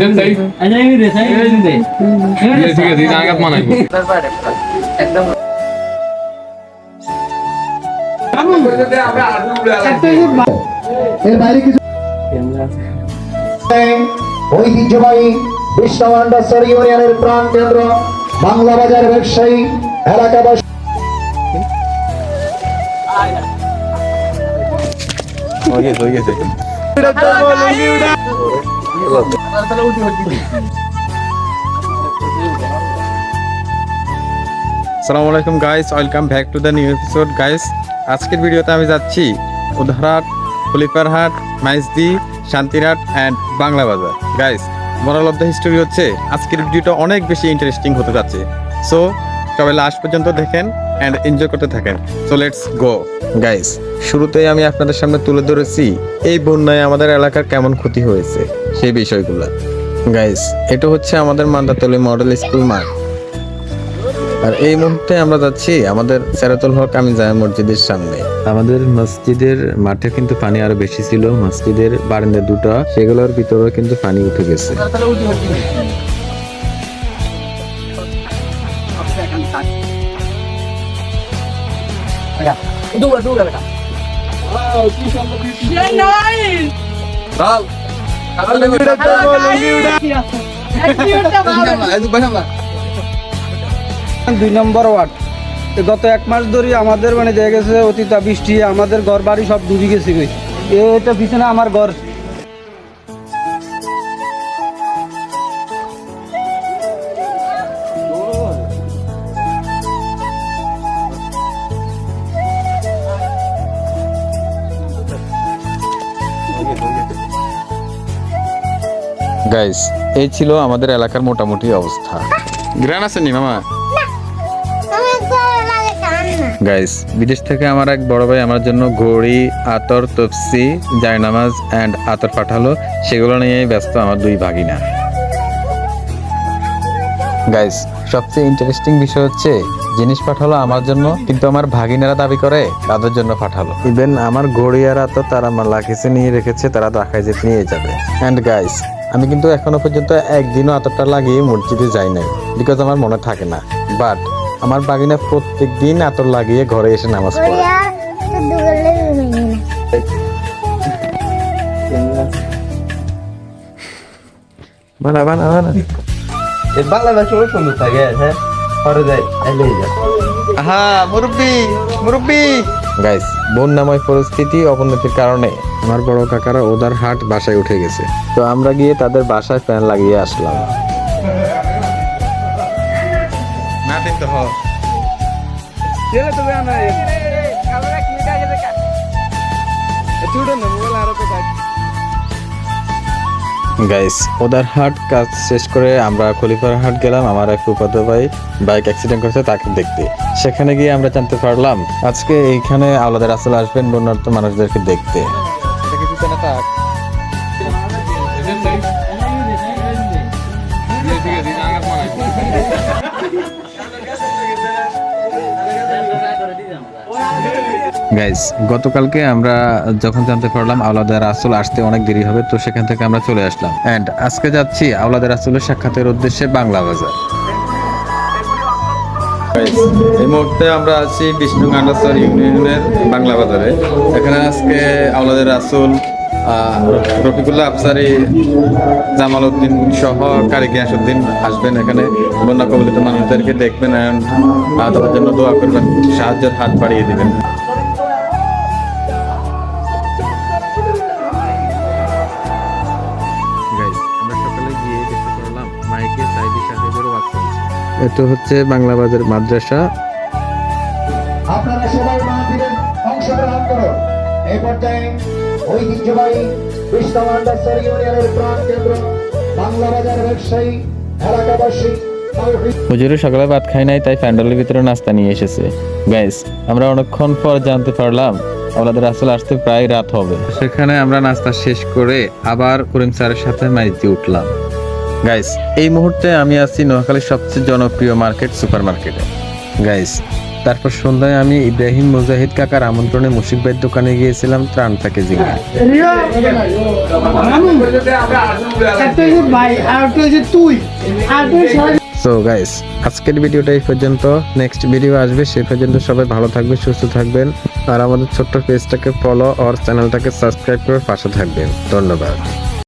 Agent তাই আচ্ছা এই রে সাই এই দে ঠিক আছে ঠিক আগাত মানাইবো একদম এর বাইরে কিছু ঐতিহ্যবাহী বিষ্ণুমান্ডাশ্বর ইউনিয়নের প্রাণ কেন্দ্র বাংলা বাজার ব্যবসায়ী এলাকাবাসী। আসসালামু আলাইকুম guys welcome back to the new episode guys আজকের ভিডিওতে আমি যাচ্ছি Udharhat Khalifarhat Maijdi Shantirhat and Bangla Bazar. Guys moral of the history হচ্ছে আজকের ভিডিওটা অনেক বেশি ইন্টারেস্টিং হতে যাচ্ছে। সো সবাই লাস্ট পর্যন্ত দেখেন অ্যান্ড এনজয় করতে থাকেন। সো লেটস গো গাইস শুরুতেই আমি আপনাদের সামনে তুলে ধরেছি এই বন্যায় আমাদের এলাকার কেমন ক্ষতি হয়েছে সেই বিষয়গুলো। গাইস এটা হচ্ছে আমাদের মান্দাতলি মডেল স্কুল মাঠ। আর এই মুহূর্তে আমরা যাচ্ছি আমাদের সেরাতুল হক আমি জামা মসজিদের সামনে। আমাদের মসজিদের মাঠে কিন্তু পানি আরও বেশি ছিল। মসজিদের বারান্দা দুটো, সেগুলোর ভিতরে কিন্তু পানি উঠে গেছে। দুই নম্বর ওয়ার্ড। গত এক মাস ধরে আমাদের মানে দেখা গেছে, অতীতা বৃষ্টি, আমাদের ঘর বাড়ি সব ডুবে গেছে এটা পিছনে আমার ঘর। গাইস এই ছিল আমাদের এলাকার মোটামুটি অবস্থা। গ্রান আসেনি মামা? গাইস বিদেশ থেকে আমার এক বড় ভাই আমার জন্য ঘড়ি আতর তপসি জায়নামাজ অ্যান্ড আতর পাঠালো। সেগুলো নিয়েই ব্যস্ত আমার দুই ভাগিনা। গাইস সবচেয়ে ইন্টারেস্টিং বিষয় হচ্ছে জিনিস পাঠালো আমার জন্য কিন্তু আমার ভাগিনারা দাবি করে তাদের জন্য পাঠালো। ইভেন আমার ঘড়ি আর আতর তারা আমার লাখিসে নিয়ে রেখেছে তারা দেখায় যে নিয়ে যাবে। অ্যান্ড গাইস আমি কিন্তু এখনও পর্যন্ত একদিনও আতরটা লাগিয়ে মসজিদে যাই নাই বিকজ আমার মনে থাকে না। বাট আমার বাগিনা প্রত্যেক দিন আতর লাগিয়ে ঘরে এসে নামাজ পড়ে। বানা বানা বানা। হ্যাঁ? মুরব্বি মুরব্বি। গাইস বন্যাময় পরিস্থিতি অবনতির কারণে আমার বড় কাকারা ওদার হাট বাসায় উঠে গেছে। তো আমরা গিয়ে তাদের বাসায় ফ্যান লাগিয়ে আসলাম। গাইস ওদার হাট কাজ শেষ করে আমরা খলিফার হাট গেলাম। আমার এক ফুফাতো ভাই বাইক অ্যাক্সিডেন্ট করেছে তাকে দেখতে। সেখানে গিয়ে আমরা জানতে পারলাম আজকে এইখানে আলাদা রাসেল আসবেন বন্যার্থ মানুষদেরকে দেখতে। আগাত মানাইবো গাইস গতকালকে আমরা যখন জানতে পারলাম আওলাদের রাসুল আসতে অনেক দেরি হবে, তো সেখান থেকে আমরা চলে আসলাম। এন্ড আজকে যাচ্ছি আওলাদের রাসুলের সাক্ষাতের উদ্দেশ্যে বাংলা বাজার। এই মুহূর্তে আমরা আছি বিষ্ণু গান্ডাস্তর ইউনিয়নের বাংলা বাজারে। এখানে আজকে আওলাদের রাসুল রফিকুল্লাহ আফসারি জামাল উদ্দিন সহ কারি গিয়াসুদ্দিন আসবেন এখানে। বন্যা কবলিত মানুষদেরকে দেখবেন অ্যান্ড তাদের জন্য দোয়া করবেন সাহায্যের হাত বাড়িয়ে দিবেন। এটা হচ্ছে বাংলা বাজার মাদ্রাসা। আপনারা সবাই মাহফিলের অংশগ্রহণ করুন। এই হুজুরে, সকালে ভাত খাই নাই, তাই প্যান্ডেলের ভিতরে নাস্তা নিয়ে এসেছে। গাইস আমরা অনেকক্ষণ পর জানতে পারলাম, আমাদের আসলে আসতে প্রায় রাত হবে। সেখানে আমরা নাস্তা শেষ করে আবার করিম স্যারের সাথে মাইতে উঠলাম। গাইস এই মুহূর্তে আমি আছি নোয়াখালীর সবচেয়ে জনপ্রিয় মার্কেট সুপার মার্কেটে গাইস তারপর সন্ধ্যায় আমি ইব্রাহিম মুজাহিদ কাকার আমন্ত্রণে মুশিক ভাইয়ের দোকানে গিয়েছিলাম, ত্রাণ প্যাকেজিং সো গাইস আজকের ভিডিওটা এই পর্যন্ত। নেক্সট ভিডিও আসবে সেই পর্যন্ত সবাই ভালো থাকবে সুস্থ থাকবেন। আর আমাদের ছোট্ট পেজটাকে ফলো আর চ্যানেলটাকে সাবস্ক্রাইব করে পাশে থাকবেন। ধন্যবাদ।